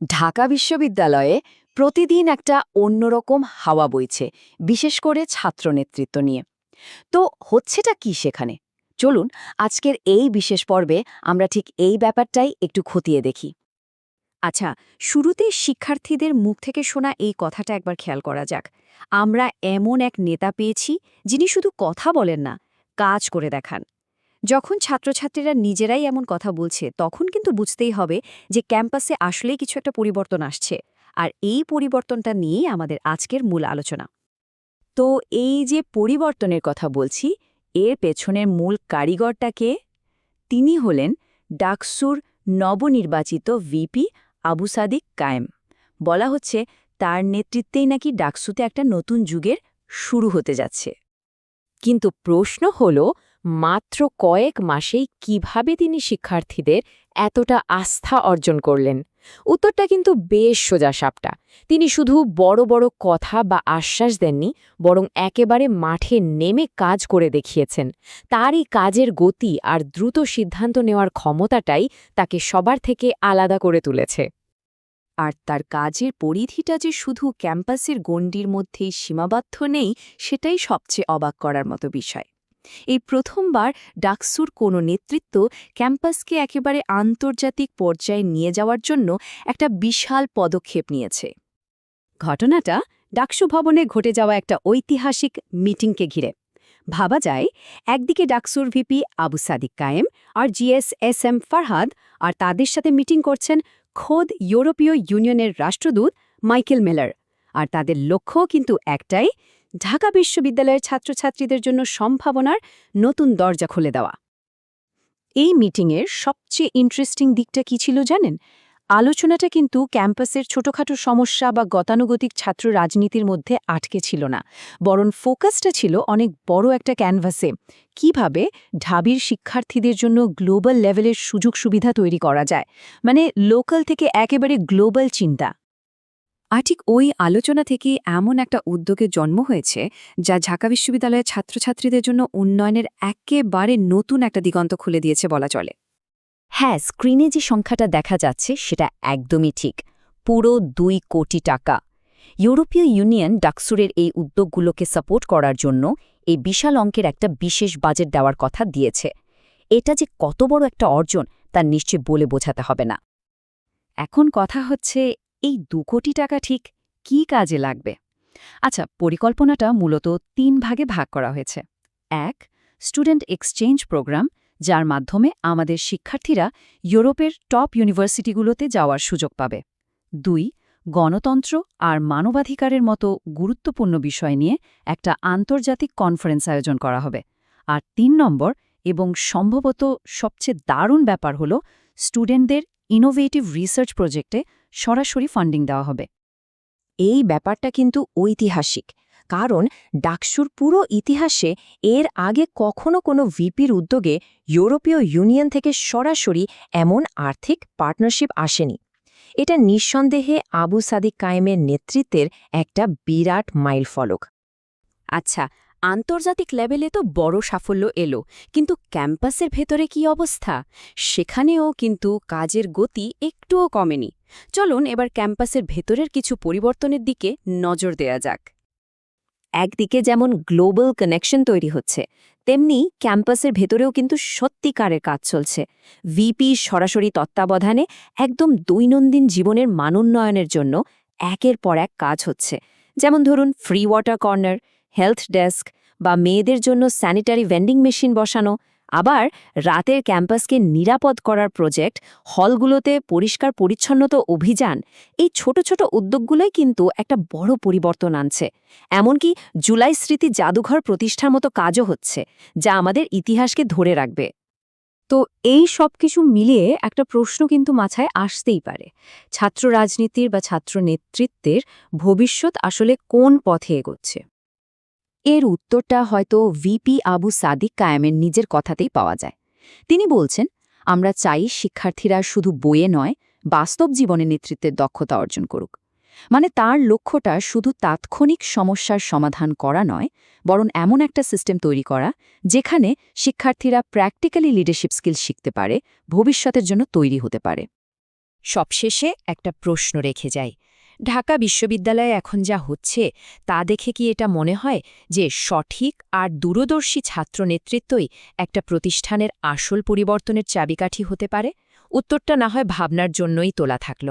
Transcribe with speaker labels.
Speaker 1: ঢাকা বিশ্ববিদ্যালয়ে প্রতিদিন একটা অন্যরকম হাওয়া বইছে, বিশেষ করে ছাত্র নেতৃত্ব নিয়ে। তো হচ্ছেটা কি সেখানে? চলুন আজকের এই বিশেষ পর্বে আমরা ঠিক এই ব্যাপারটাই একটু খতিয়ে দেখি। আচ্ছা শুরুতে শিক্ষার্থীদের মুখ থেকে শোনা এই কথাটা একবার খেয়াল করা যাক। আমরা এমন এক নেতা পেয়েছি যিনি শুধু কথা বলেন না, কাজ করে দেখান। যখন ছাত্রছাত্রীরা নিজেরাই এমন কথা বলছে, তখন কিন্তু বুঝতেই হবে যে ক্যাম্পাসে আসলেই কিছু একটা পরিবর্তন আসছে। আর এই পরিবর্তনটা নিয়েই আমাদের আজকের মূল আলোচনা। তো এই যে পরিবর্তনের কথা বলছি, এর পেছনের মূল কারিগরটাকে তিনি হলেন ডাকসুর নবনির্বাচিত ভিপি আবু সাদিক কায়েম। বলা হচ্ছে তার নেতৃত্বেই নাকি ডাকসুতে একটা নতুন যুগের শুরু হতে যাচ্ছে। কিন্তু প্রশ্ন হল মাত্র কয়েক মাসেই কীভাবে তিনি শিক্ষার্থীদের এতটা আস্থা অর্জন করলেন? উত্তরটা কিন্তু বেশ সোজা সাপটা। তিনি শুধু বড় বড় কথা বা আশ্বাস দেননি, বরং একেবারে মাঠে নেমে কাজ করে দেখিয়েছেন। তার এই কাজের গতি আর দ্রুত সিদ্ধান্ত নেওয়ার ক্ষমতাটাই তাকে সবার থেকে আলাদা করে তুলেছে। আর তার কাজের পরিধিটা যে শুধু ক্যাম্পাসের গণ্ডির মধ্যেই সীমাবদ্ধ নেই, সেটাই সবচেয়ে অবাক করার মতো বিষয়। এই প্রথমবার ডাকসুর কোনো নেতৃত্ব ক্যাম্পাসকে একেবারে আন্তর্জাতিক পর্যায়ে নিয়ে যাওয়ার জন্য একটা বিশাল পদক্ষেপ নিয়েছে। ঘটনাটা ডাকসু ভবনে ঘটে যাওয়া একটা ঐতিহাসিক মিটিংকে ঘিরে। ভাবা যায়, একদিকে ডাকসুর ভিপি আবু সাদিক কায়েম আর জিএস এস এম ফারহাদ আর তাদের সাথে মিটিং করছেন খোদ ইউরোপীয় ইউনিয়নের রাষ্ট্রদূত মাইকেল মেলার। আর তাদের লক্ষ্য কিন্তু একটাই ঢাকা বিশ্ববিদ্যালয়ের ছাত্রছাত্রীদের জন্য সম্ভাবনার নতুন দরজা খুলে দেওয়া। এই মিটিংয়ের সবচেয়ে ইন্টারেস্টিং দিকটা কি ছিল জানেন? আলোচনাটা কিন্তু ক্যাম্পাসের ছোটখাটো সমস্যা বা গতানুগতিক ছাত্র রাজনীতির মধ্যে আটকে ছিল না। বরং ফোকাসটা ছিল অনেক বড় একটা ক্যানভাসে। কীভাবে ঢাবির শিক্ষার্থীদের জন্য গ্লোবাল লেভেলের সুযোগ সুবিধা তৈরি করা যায়? মানে লোকাল থেকে একেবারে গ্লোবাল চিন্তা। আর ঠিক ওই আলোচনা থেকে এমন একটা উদ্যোগের জন্ম হয়েছে যা ঢাকা বিশ্ববিদ্যালয়ের ছাত্রছাত্রীদের জন্য উন্নয়নের একেবারে নতুন একটা দিগন্ত খুলে দিয়েছে বলা চলে। হ্যাঁ স্ক্রিনে যে সংখ্যাটা দেখা যাচ্ছে সেটা একদমই ঠিক পুরো দুই কোটি টাকা। ইউরোপীয় ইউনিয়ন ডাকসুরের এই উদ্যোগগুলোকে সাপোর্ট করার জন্য এই বিশাল অঙ্কের একটা বিশেষ বাজেট দেওয়ার কথা দিয়েছে। এটা যে কত বড় একটা অর্জন তা নিশ্চয় বলে বোঝাতে হবে না। এখন কথা হচ্ছে এই দু কোটি টাকা ঠিক কি কাজে লাগবে? আচ্ছা পরিকল্পনাটা মূলত তিন ভাগে ভাগ করা হয়েছে। এক স্টুডেন্ট এক্সচেঞ্জ প্রোগ্রাম যার মাধ্যমে আমাদের শিক্ষার্থীরা ইউরোপের টপ ইউনিভার্সিটিগুলোতে যাওয়ার সুযোগ পাবে। দুই, গণতন্ত্র আর মানবাধিকারের মতো গুরুত্বপূর্ণ বিষয় নিয়ে একটা আন্তর্জাতিক কনফারেন্স আয়োজন করা হবে। আর তিন নম্বর এবং সম্ভবত সবচেয়ে দারুণ ব্যাপার হল স্টুডেন্টদের ইনোভেটিভ রিসার্চ প্রজেক্টে সরাসরি ফান্ডিং দেওয়া হবে। এই ব্যাপারটা কিন্তু ঐতিহাসিক, কারণ ডাকসুর পুরো ইতিহাসে এর আগে কখনো কোনো ভিপির উদ্যোগে ইউরোপীয় ইউনিয়ন থেকে সরাসরি এমন আর্থিক পার্টনারশিপ আসেনি। এটা নিঃসন্দেহে আবু সাদিক কায়েমের নেতৃত্বের একটা বিরাট মাইল ফলক। আচ্ছা আন্তর্জাতিক লেভেলে তো বড় সাফল্য এলো, কিন্তু ক্যাম্পাসের ভেতরে কি অবস্থা? সেখানেও কিন্তু কাজের গতি একটুও কমেনি। চলুন এবার ক্যাম্পাসের ভেতরের কিছু পরিবর্তনের দিকে নজর দেয়া যাক। একদিকে যেমন গ্লোবাল কানেকশন তৈরি হচ্ছে, তেমনি ক্যাম্পাসের ভেতরেও কিন্তু সত্যিকারের কাজ চলছে। ভিপি সরাসরি তত্ত্বাবধানে একদম দৈনন্দিন জীবনের মানোন্নয়নের জন্য একের পর এক কাজ হচ্ছে। যেমন ধরুন free water corner health desk বা মেয়েদের জন্য স্যানিটারি ভেন্ডিং মেশিন বসানো আবার রাতের ক্যাম্পাসকে নিরাপদ করার প্রজেক্ট, হলগুলোতে পরিষ্কার পরিচ্ছন্নতা অভিযান, এই ছোট ছোট উদ্যোগগুলোই কিন্তু একটা বড় পরিবর্তন আনছে। এমনকি জুলাই স্মৃতি জাদুঘর প্রতিষ্ঠার মতো কাজও হচ্ছে, যা আমাদের ইতিহাসকে ধরে রাখবে। তো এই সব কিছু মিলিয়ে একটা প্রশ্ন কিন্তু মাথায় আসতেই পারে, ছাত্র রাজনীতির বা ছাত্র নেতৃত্বের ভবিষ্যৎ আসলে কোন পথে এগোচ্ছে? এর উত্তরটা হয়তো ভিপি আবু সাদিক কায়েমের নিজের কথাতেই পাওয়া যায়। তিনি বলছেন, আমরা চাই শিক্ষার্থীরা শুধু বইয়ে নয়, বাস্তব জীবনে নেতৃত্বের দক্ষতা অর্জন করুক। মানে তার লক্ষ্যটা শুধু তাৎক্ষণিক সমস্যার সমাধান করা নয়, বরং এমন একটা সিস্টেম তৈরি করা, যেখানে শিক্ষার্থীরা প্র্যাকটিক্যালি লিডারশিপ স্কিল শিখতে পারে, ভবিষ্যতের জন্য তৈরি হতে পারে। সবশেষে একটা প্রশ্ন রেখে যাই। ঢাকা বিশ্ববিদ্যালয়ে এখন যা হচ্ছে, তা দেখে কি এটা মনে হয় যে সঠিক আর দূরদর্শী ছাত্র নেতৃত্বই একটা প্রতিষ্ঠানের আসল পরিবর্তনের চাবিকাঠি হতে পারে? উত্তরটা না হয় ভাবনার জন্যই তোলা থাকল।